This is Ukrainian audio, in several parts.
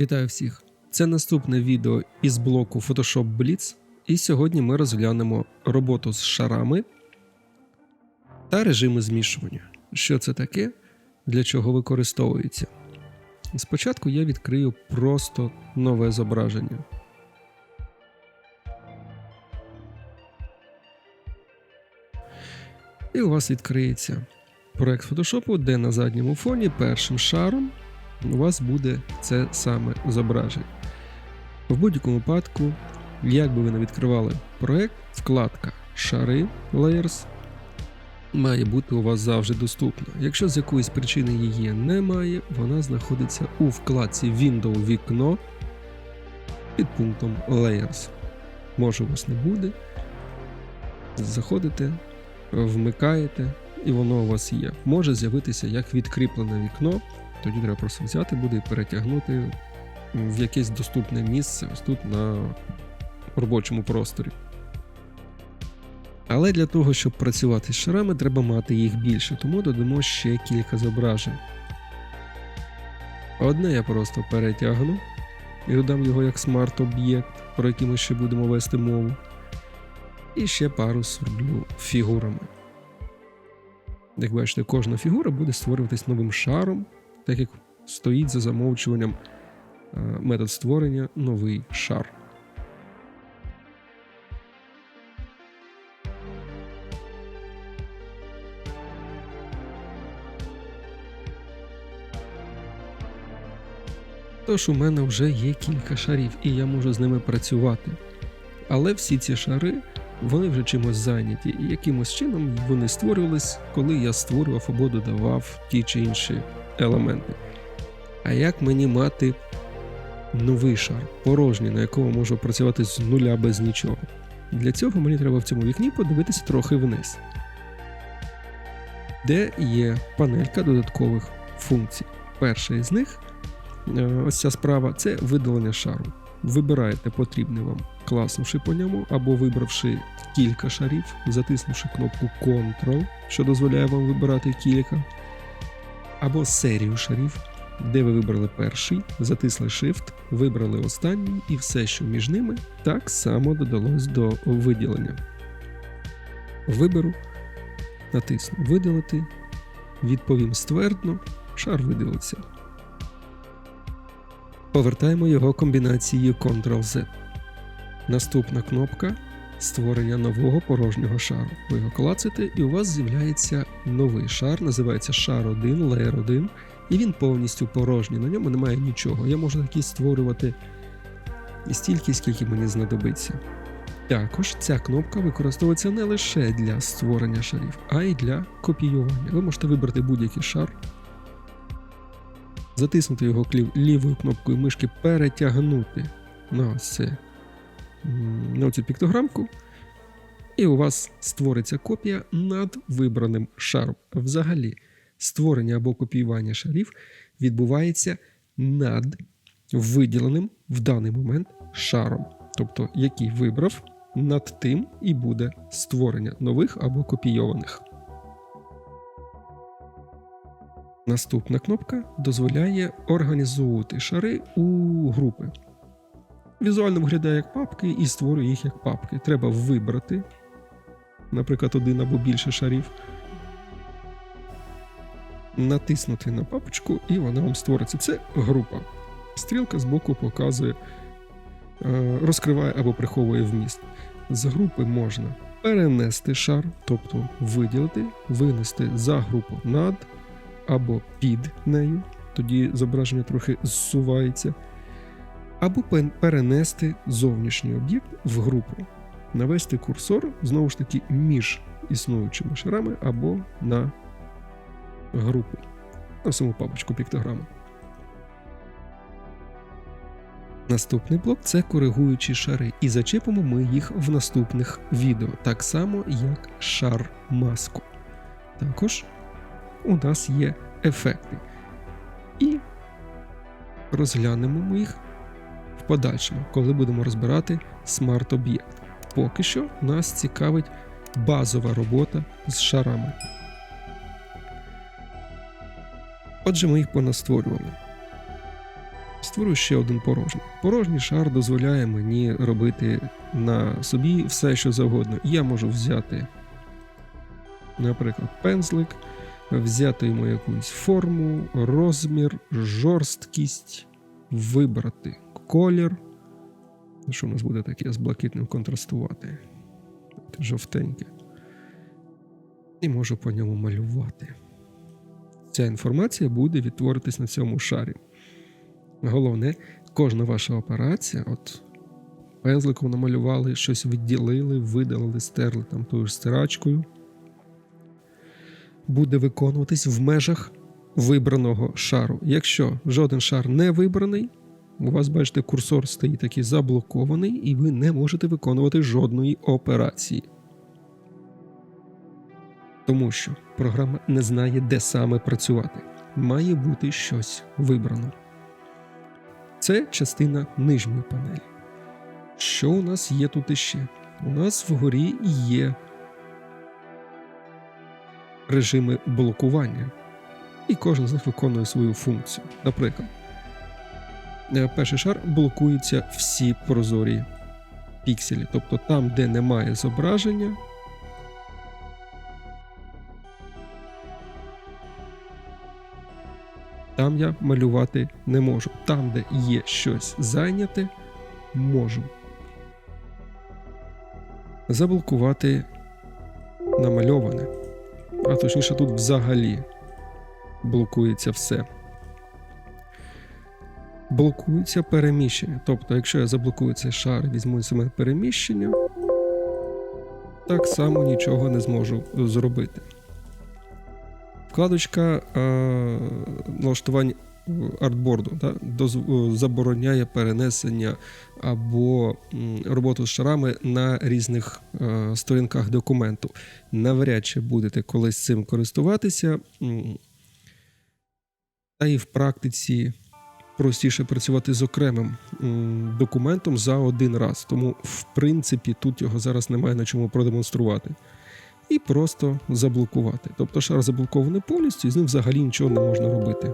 Вітаю всіх! Це наступне відео із блоку Photoshop Blitz, і сьогодні ми розглянемо роботу з шарами та режими змішування. Що це таке, для чого використовується. Спочатку я відкрию просто нове зображення. І у вас відкриється проект Photoshop, де на задньому фоні першим шаром у вас буде це саме зображення. В будь-якому випадку, як би ви не відкривали проект, вкладка Шари Layers має бути у вас завжди доступна. Якщо з якоїсь причини її немає, вона знаходиться у вкладці Window вікно під пунктом Layers. Може у вас не буде. Заходите, вмикаєте, і воно у вас є. Може з'явитися як відкріплене вікно. Тоді треба просто взяти буде і перетягнути в якесь доступне місце ось тут на робочому просторі. Але для того, щоб працювати з шарами, треба мати їх більше, тому додамо ще кілька зображень. Одне я просто перетягну і додам його як смарт-об'єкт, про який ми ще будемо вести мову. І ще пару зроблю фігурами. Як бачите, кожна фігура буде створюватись новим шаром, так як стоїть за замовчуванням е, метод створення новий шар. Тож у мене вже є кілька шарів, і я можу з ними працювати. Але всі ці шари вони вже чимось зайняті, і якимось чином вони створювались, коли я створював або додавав ті чи інші елементи. А як мені мати новий шар, порожній, на якому можу працювати з нуля без нічого? Для цього мені треба в цьому вікні подивитися трохи вниз, де є панелька додаткових функцій. Перша із них, е, ось ця справа, це видалення шару. Вибираєте потрібний вам, класнувши по ньому, або вибравши кілька шарів, затиснувши кнопку Ctrl, що дозволяє вам вибирати кілька, або серію шарів, де ви вибрали перший, затисли Shift, вибрали останній, і все, що між ними, так само додалось до виділення. Виберу, натисну Видалити, відповім ствердно, шар виділиться. Повертаємо його комбінацією Ctrl-Z. Наступна кнопка створення нового порожнього шару. Ви його клацаєте, і у вас з'являється новий шар, називається шар 1, Layer 1, і він повністю порожній. На ньому немає нічого. Я можу такий створювати стільки, скільки мені знадобиться. Також ця кнопка використовується не лише для створення шарів, а й для копіювання. Ви можете вибрати будь-який шар, затиснути його лівою кнопкою мишки, перетягнути на це, на цю піктограмку, і у вас створиться копія над вибраним шаром. Взагалі, створення або копіювання шарів відбувається над виділеним в даний момент шаром, тобто який вибрав, над тим і буде створення нових або копійованих. Наступна кнопка дозволяє організовувати шари у групи. Візуально виглядає як папки і створює їх як папки. Треба вибрати, наприклад, один або більше шарів, натиснути на папочку, і вона вам створиться. Це група. Стрілка збоку показує, е, розкриває або приховує вміст. З групи можна перенести шар, тобто виділити, винести за групу над або під нею, тоді зображення трохи зсувається, або перенести зовнішній об'єкт в групу, навести курсор знову ж таки між існуючими шарами або на групу, на саму папочку піктограми. Наступний блок це коригуючі шари, і зачепимо ми їх в наступних відео, так само як шар маску. Також у нас є ефекти. І розглянемо ми їх подальшому, коли будемо розбирати смарт-об'єкт. Поки що нас цікавить базова робота з шарами. Отже, ми їх понастворювали. Створю ще один порожній. Порожній шар дозволяє мені робити на собі все, що завгодно. Я можу взяти, наприклад, пензлик, взяти йому якусь форму, розмір, жорсткість, вибрати колір. Що у нас буде таке з блакитним контрастувати? Жовтеньке. І можу по ньому малювати. Ця інформація буде відтворитись на цьому шарі. Головне, кожна ваша операція, от пензликом намалювали, щось відділили, видалили, стерли там тою ж стирачкою, буде виконуватись в межах вибраного шару. Якщо жоден шар не вибраний, у вас, бачите, курсор стоїть такий заблокований, і ви не можете виконувати жодної операції. Тому що програма не знає, де саме працювати. Має бути щось вибрано. Це частина нижньої панелі. Що у нас є тут іще? У нас вгорі є режими блокування, і кожен з них виконує свою функцію. Наприклад, перший шар блокуються всі прозорі пікселі, тобто там, де немає зображення. Там я малювати не можу. Там, де є щось зайняте, можу. Заблокувати намальоване. А точніше, тут взагалі блокується все. Блокується переміщення. Тобто, якщо я заблокую цей шар візьму саме переміщення, так само нічого не зможу зробити. Вкладочка е, налаштувань артборду да, доз- е, забороняє перенесення або м, роботу з шарами на різних е, сторінках документу. Навряд чи будете колись цим користуватися. Та і в практиці простіше працювати з окремим документом за один раз. Тому, в принципі, тут його зараз немає на чому продемонструвати і просто заблокувати. Тобто шар заблокований повністю, і з ним взагалі нічого не можна робити.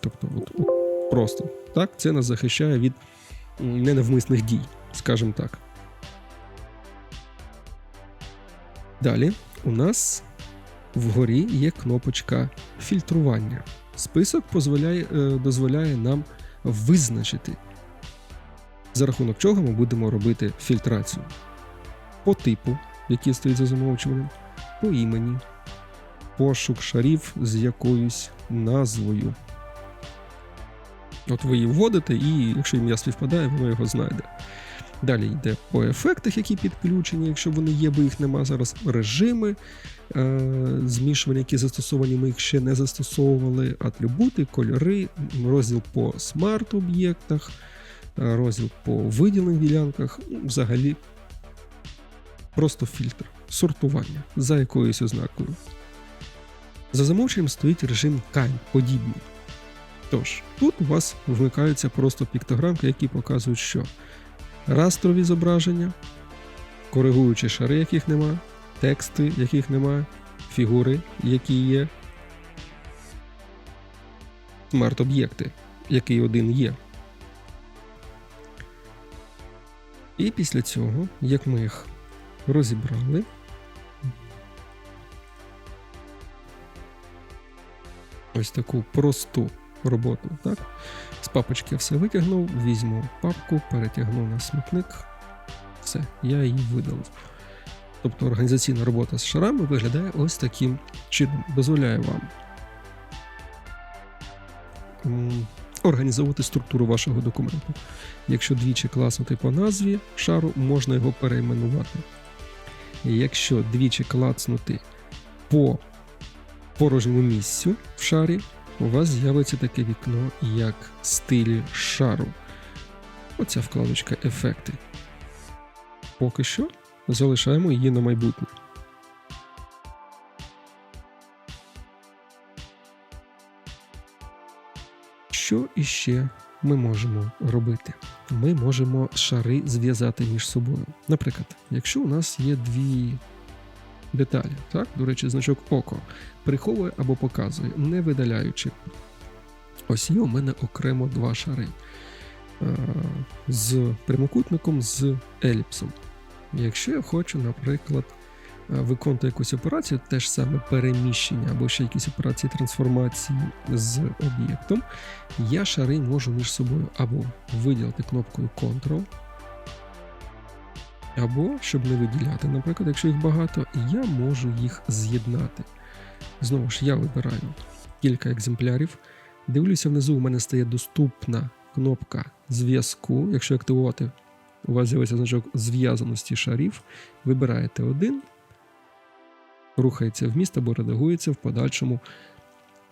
Тобто, от, просто так, це нас захищає від ненавмисних дій, скажімо так. Далі у нас вгорі є кнопочка фільтрування. Список дозволяє, е, дозволяє нам визначити, за рахунок чого ми будемо робити фільтрацію. По типу, який стоїть за замовчуванням, по імені, пошук шарів з якоюсь назвою. От ви її вводите, і якщо ім'я співпадає, воно його знайде. Далі йде по ефектах, які підключені, якщо вони є, бо їх нема зараз. Режими е, змішування, які застосовані, ми їх ще не застосовували. Атрибути, кольори, розділ по смарт-об'єктах, е, розділ по виділених ділянках. Ну, Взагалі просто фільтр, сортування за якоюсь ознакою. За замовченням стоїть режим Kind подібний. Тож, тут у вас вмикаються просто піктограмки, які показують, що растрові зображення, коригуючі шари, яких нема, тексти, яких нема, фігури, які є, смарт-об'єкти, який один є. І після цього, як ми їх розібрали, ось таку просту роботу. Так? З папочки все витягнув, візьму папку, перетягну на смітник. Все, я її видалив. Тобто організаційна робота з шарами виглядає ось таким чином. Дозволяє вам організовувати структуру вашого документу. Якщо двічі класнути по назві шару, можна його перейменувати. Якщо двічі клацнути по порожньому місцю в шарі, у вас з'явиться таке вікно, як стилі шару. Оця вкладочка Ефекти. Поки що залишаємо її на майбутнє. Що іще ми можемо робити? Ми можемо шари зв'язати між собою. Наприклад, якщо у нас є дві деталі, так, до речі, значок око. Приховує або показує, не видаляючи. Ось є у мене окремо два шари. Е, з прямокутником з еліпсом. Якщо я хочу, наприклад, е, виконати якусь операцію, те ж саме переміщення або ще якісь операції трансформації з об'єктом, я шари можу між собою або виділити кнопкою Ctrl, або, щоб не виділяти, наприклад, якщо їх багато, я можу їх з'єднати. Знову ж, я вибираю кілька екземплярів. Дивлюся, внизу у мене стає доступна кнопка зв'язку. Якщо активувати, у вас з'явиться значок зв'язаності шарів. Вибираєте один, рухається вміст або редагується в подальшому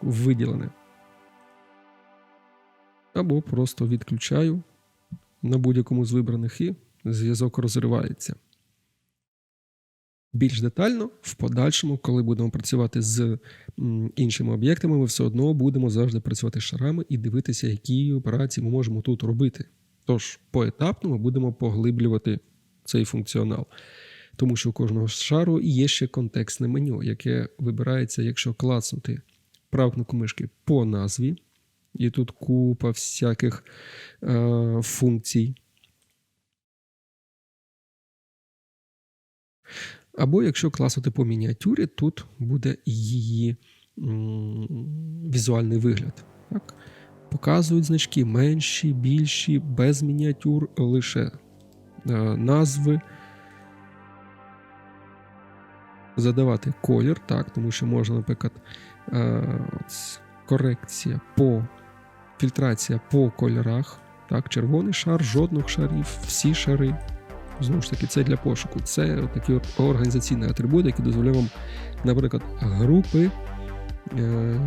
виділене. Або просто відключаю на будь-якому з вибраних і зв'язок розривається. Більш детально в подальшому, коли будемо працювати з іншими об'єктами, ми все одно будемо завжди працювати з шарами і дивитися, які операції ми можемо тут робити. Тож, поетапно ми будемо поглиблювати цей функціонал. Тому що у кожного шару є ще контекстне меню, яке вибирається, якщо класнути праву мишки по назві, і тут купа всяких е, функцій. Або якщо класувати по мініатюрі, тут буде її візуальний вигляд. Так? Показують значки менші, більші, без мініатюр, лише е, назви. Задавати колір, так, тому що можна, наприклад, е, корекція по фільтрація по кольорах. Так, червоний шар, жодних шарів, всі шари. Знову ж таки, це для пошуку. Це такі організаційні атрибути, які дозволяють вам, наприклад, групи е,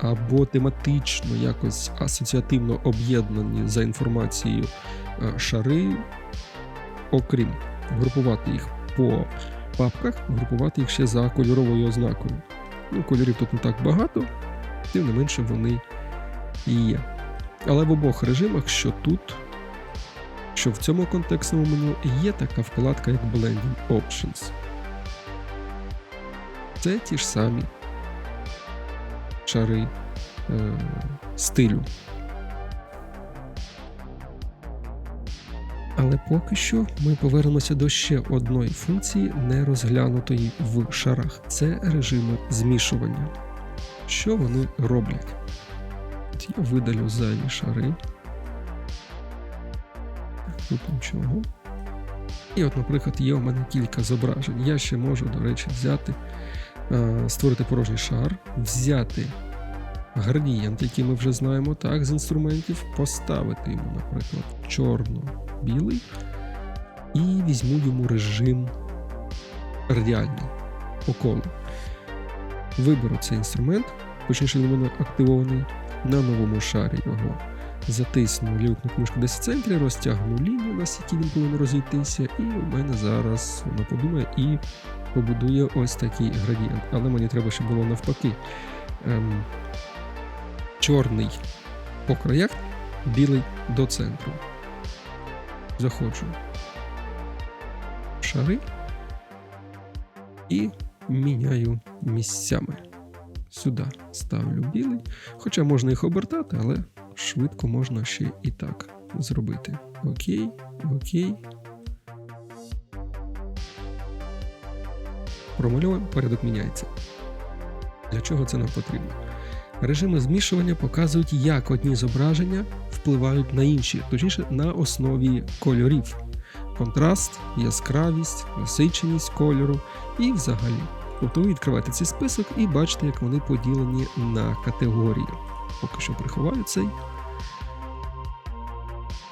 або тематично якось асоціативно об'єднані за інформацією е, шари, окрім групувати їх по папках, групувати їх ще за кольоровою ознакою. Ну, Кольорів тут не так багато, тим не менше вони і є. Але в обох режимах, що тут, що в цьому контекстному меню, є така вкладка, як Blending Options. Це ті ж самі шари е, стилю. Але поки що ми повернемося до ще одної функції, не розглянутої в шарах. Це режими змішування. Що вони роблять? Я видалю зайві шари. Тут нічого. І от, наприклад, є у мене кілька зображень. Я ще можу, до речі, взяти, е, створити порожній шар, взяти градієнт, який ми вже знаємо, так, з інструментів, поставити йому, наприклад, чорно-білий, і візьму йому режим радіальний по. Виберу цей інструмент, точніше, він у мене активований на новому шарі його. Затисну ліву кнопку мишку 10 центрів, розтягну лінію, на якій він повинен розійтися, і у мене зараз вона подумає і побудує ось такий градієнт. Але мені треба, щоб було навпаки. Ем, чорний по краях, білий до центру. Заходжу в шари і міняю місцями. Сюди ставлю білий. Хоча можна їх обертати, але швидко можна ще і так зробити. Окей, окей. Промальовуємо, порядок міняється. Для чого це нам потрібно? Режими змішування показують, як одні зображення впливають на інші, точніше на основі кольорів. Контраст, яскравість, насиченість кольору і взагалі. Тобто ви відкриваєте цей список і бачите, як вони поділені на категорії. Поки що приховаю цей.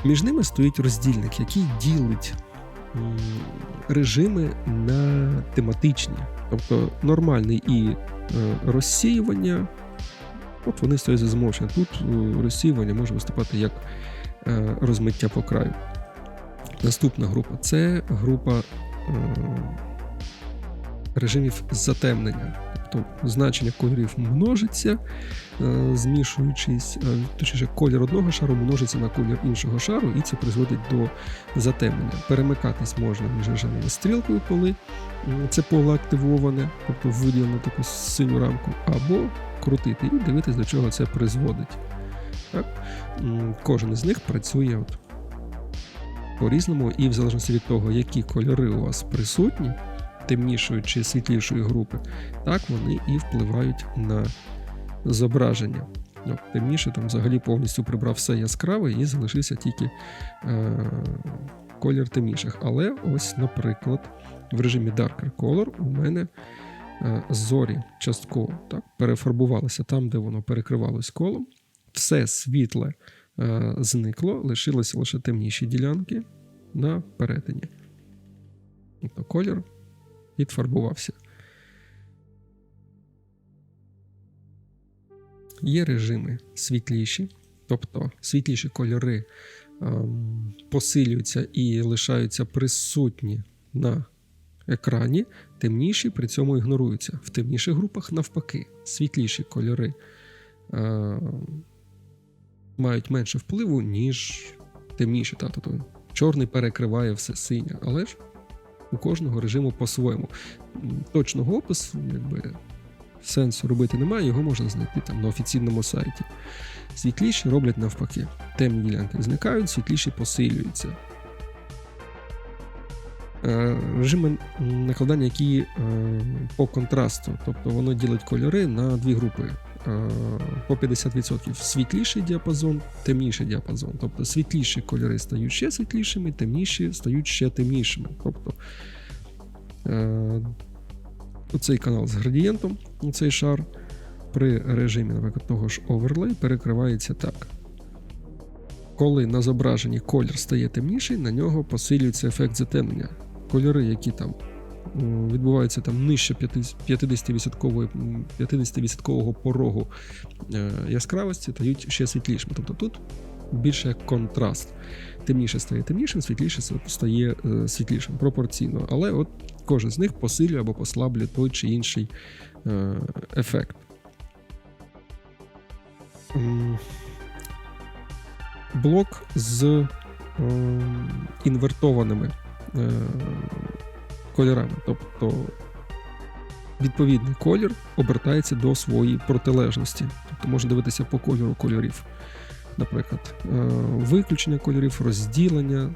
Між ними стоїть роздільник, який ділить режими на тематичні. Тобто нормальний і е, розсіювання. От вони стоять за замовчення. Тут е, розсіювання може виступати як е, розмиття по краю. Наступна група це група режимів затемнення. Тобто значення кольорів множиться, е, змішуючись, е, точніше, колір одного шару множиться на колір іншого шару, і це призводить до затемнення. Перемикатись можна між режимами стрілкою, коли це поле активоване, тобто виділено таку синю рамку, або крутити і дивитись, до чого це призводить. Так? Кожен із них працює от по-різному, і в залежності від того, які кольори у вас присутні, темнішої чи світлішої групи, так вони і впливають на зображення. Ну, темніше там взагалі повністю прибрав все яскраве і залишився тільки е, колір темніших. Але ось, наприклад, в режимі Darker Color у мене е, зорі частково так, перефарбувалися там, де воно перекривалось колом. Все світле е, зникло, лишилися лише темніші ділянки на перетині. Тобто колір відфарбувався. Є режими світліші, тобто світліші кольори ем, посилюються і лишаються присутні на екрані, темніші при цьому ігноруються. В темніших групах, навпаки, світліші кольори ем, мають менше впливу, ніж темніші. Тобто чорний перекриває все синє, але ж у кожного режиму по-своєму. Точного опису, якби сенсу робити немає, його можна знайти там на офіційному сайті. Світліші роблять навпаки. Темні ділянки зникають, світліші посилюються. Е, Режими накладання, які е, по контрасту, тобто воно ділить кольори на дві групи. Е, По 50% світліший діапазон, темніший діапазон. Тобто світліші кольори стають ще світлішими, темніші стають ще темнішими. Тобто е, оцей канал з градієнтом, цей шар, при режимі, наприклад, того ж оверлей перекривається так. Коли на зображенні колір стає темніший, на нього посилюється ефект затемнення. Кольори, які там м, відбуваються там нижче 50%, 50% порогу е, яскравості, стають ще світлішими. Тобто тут більше як контраст. Темніше стає темнішим, світліше стає е, світлішим пропорційно. Але от кожен з них посилює або послаблює той чи інший е, ефект. Блок з е, інвертованими кольорами. Тобто відповідний колір обертається до своєї протилежності. Тобто можна дивитися по кольору кольорів. Наприклад, е, виключення кольорів, розділення.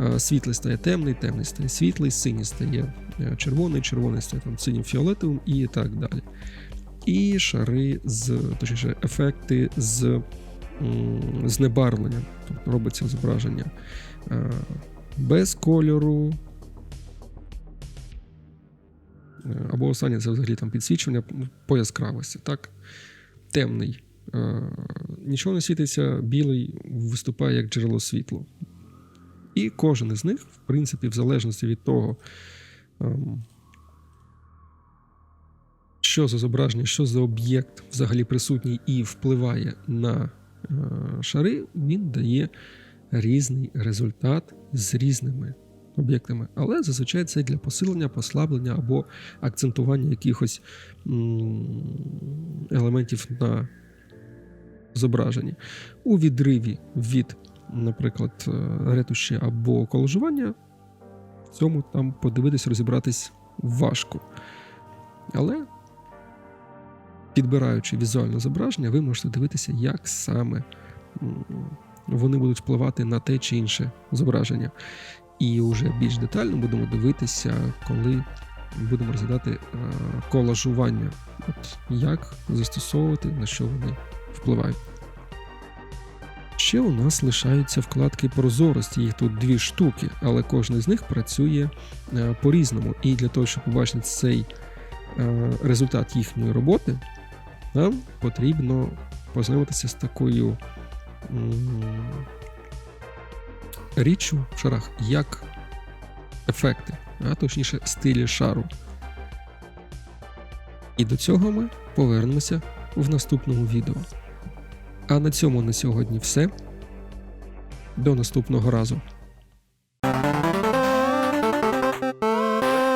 Е, Світлий стає темний, темний стає світлий, синій стає е, червоний, червоний стає там синім фіолетовим і так далі. І шари з, точніше, ефекти з знебарвлення. Тобто робиться зображення без кольору. Або останнє це взагалі там підсвічування по яскравості. Так? Темний. Е, Нічого не світиться, білий виступає як джерело світла. І кожен із них, в принципі, в залежності від того, ем, що за зображення, що за об'єкт взагалі присутній і впливає на е, шари, він дає різний результат з різними об'єктами. Але зазвичай це для посилення, послаблення або акцентування якихось елементів на зображенні. У відриві від, наприклад, е, ретуші або колажування, в цьому там подивитись, розібратись важко. Але підбираючи візуальне зображення, ви можете дивитися, як саме вони будуть впливати на те чи інше зображення. І вже більш детально будемо дивитися, коли будемо розглядати е, колажування, От як застосовувати, на що вони впливають. Ще у нас лишаються вкладки прозорості, їх тут дві штуки, але кожен з них працює е, по-різному. І для того, щоб побачити цей е, результат їхньої роботи, нам потрібно познайомитися з такою м, річчю в шарах, як ефекти, а точніше стилі шару. І до цього ми повернемося в наступному відео. А на цьому на сьогодні все. До наступного разу.